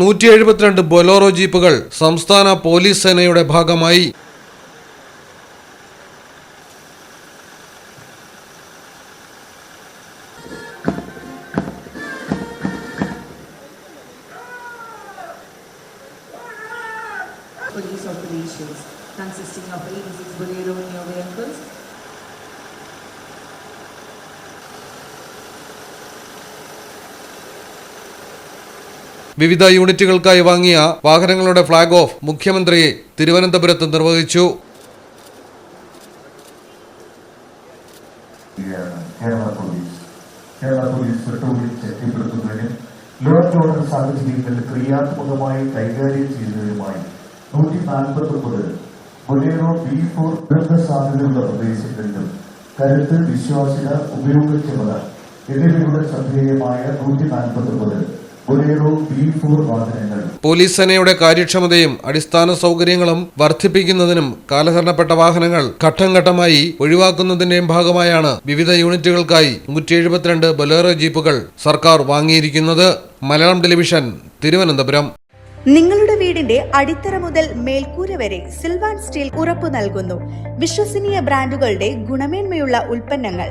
നൂറ്റി എഴുപത്തിരണ്ട് ബൊലോറോ ജീപ്പുകൾ സംസ്ഥാന പോലീസ് സേനയുടെ ഭാഗമായി police operations consisting of 86 Bolero new vehicles, വിവിധ യൂണിറ്റുകൾക്കായി വാങ്ങിയ വാഹനങ്ങളുടെ ഫ്ളാഗ് ഓഫ് മുഖ്യമന്ത്രി തിരുവനന്തപുരത്ത് നിർവഹിച്ചു. കേരള പോലീസ് കേരള പോലീസ് കരുത്ത് വിശ്വാസ്യത ഉപയോഗക്ഷമത എന്നിവയുടെ ശ്രദ്ധേയമായ നൂറ്റി നാൽപ്പത്തി ഒമ്പത് പോലീസ് സേനയുടെ കാര്യക്ഷമതയും അടിസ്ഥാന സൗകര്യങ്ങളും വർദ്ധിപ്പിക്കുന്നതിനും കാലഹരണപ്പെട്ട വാഹനങ്ങൾ ഘട്ടം ഘട്ടമായി ഒഴിവാക്കുന്നതിന്റെയും ഭാഗമായാണ് വിവിധ യൂണിറ്റുകൾക്കായി നൂറ്റി എഴുപത്തിരണ്ട് ബൊലേറോ ജീപ്പുകൾ സർക്കാർ വാങ്ങിയിരിക്കുന്നത്. മലയാളം ടെലിവിഷൻ തിരുവനന്തപുരം. നിങ്ങളുടെ വീടിന്റെ അടിത്തറ മുതൽ മേൽക്കൂര വരെ സിൽവാൻ സ്റ്റീൽ ഉറപ്പു നൽകുന്നു. വിശ്വസനീയ ബ്രാൻഡുകളുടെ ഗുണമേന്മയുള്ള ഉൽപ്പന്നങ്ങൾ